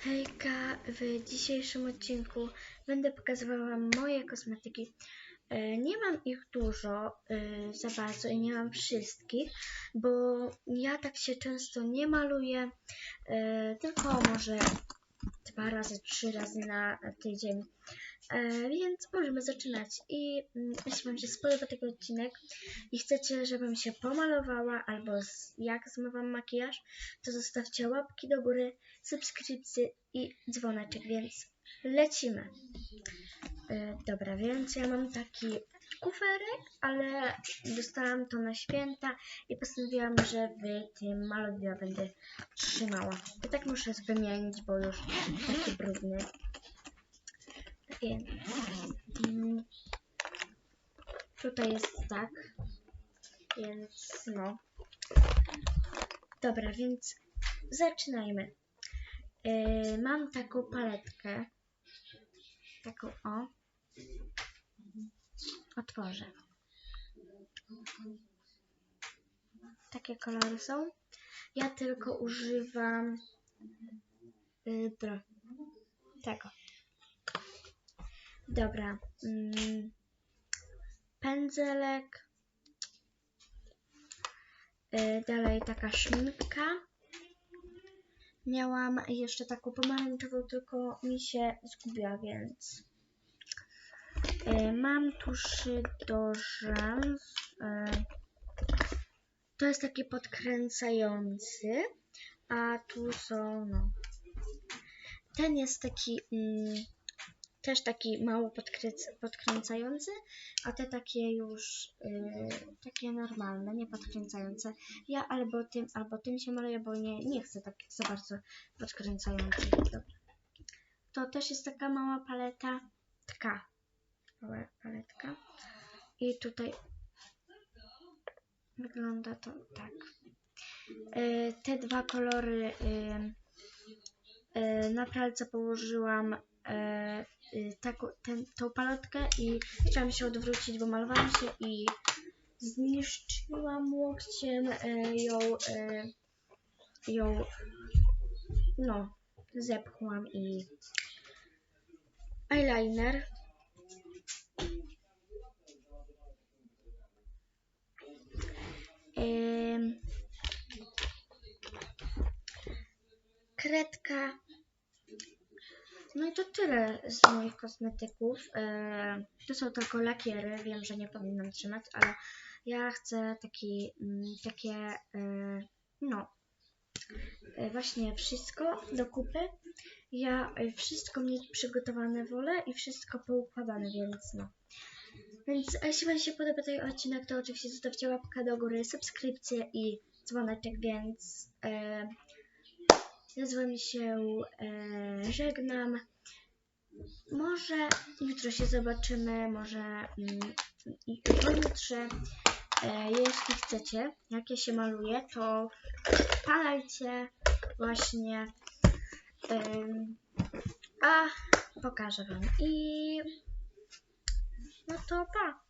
Hejka, w dzisiejszym odcinku będę pokazywała moje kosmetyki. E, Nie mam ich dużo e, za bardzo i nie mam wszystkich, bo ja tak się często nie maluję, e, tylko może dwa razy, trzy razy na tydzień. E, Więc możemy zaczynać. I mm, jeśli Wam się spodoba ten odcinek i chcecie, żebym się pomalowała albo z, jak zmywam makijaż, to zostawcie łapki do góry, subskrypcje i dzwoneczek, więc lecimy. E, dobra, więc ja mam taki kuferek, ale dostałam to na święta i postanowiłam, że w tym malowidła będę trzymała. I tak muszę wymienić, bo już taki brudny. Więc, mm, tutaj jest tak, więc no. Dobra, więc zaczynajmy. Yy, mam taką paletkę. Taką o. Otworzę. Takie kolory są. Ja tylko używam yy, tego. Dobra. Mm, pędzelek. Yy, dalej taka szminka. Miałam jeszcze taką pomarańczową, tylko mi się zgubiła, więc mam tuszy do rzęs. E, to jest taki podkręcający, a tu są, no. Ten jest taki mm, też taki mało podkręc- podkręcający, a te takie już y, takie normalne, nie podkręcające. Ja albo tym, albo tym się maluję, bo nie, nie chcę tak za bardzo podkręcających. To też jest taka mała paleta, taka mała paletka. I tutaj wygląda to tak. Y, te dwa kolory y, y, na pralce położyłam e, taką, ten, tą paletkę i chciałam się odwrócić, bo malowałam się i zniszczyłam łokciem e, ją, e, ją, no, zepchłam i eyeliner. Kredka no i to tyle z moich kosmetyków. E, to są tylko lakiery. Wiem, że nie powinnam trzymać, ale ja chcę taki, mm, takie, e, no, e, właśnie wszystko do kupy. Ja wszystko mieć przygotowane wolę i wszystko poukładane, więc no. Więc jeśli Wam się podoba ten odcinek, to oczywiście zostawcie łapkę do góry, subskrypcję i dzwoneczek, więc e, ja z Wami się e, żegnam. Może jutro się zobaczymy, może mm, pojutrze. E, jeśli chcecie, jak ja się maluję, to wpadajcie właśnie. Em, a pokażę Wam. I no to pa.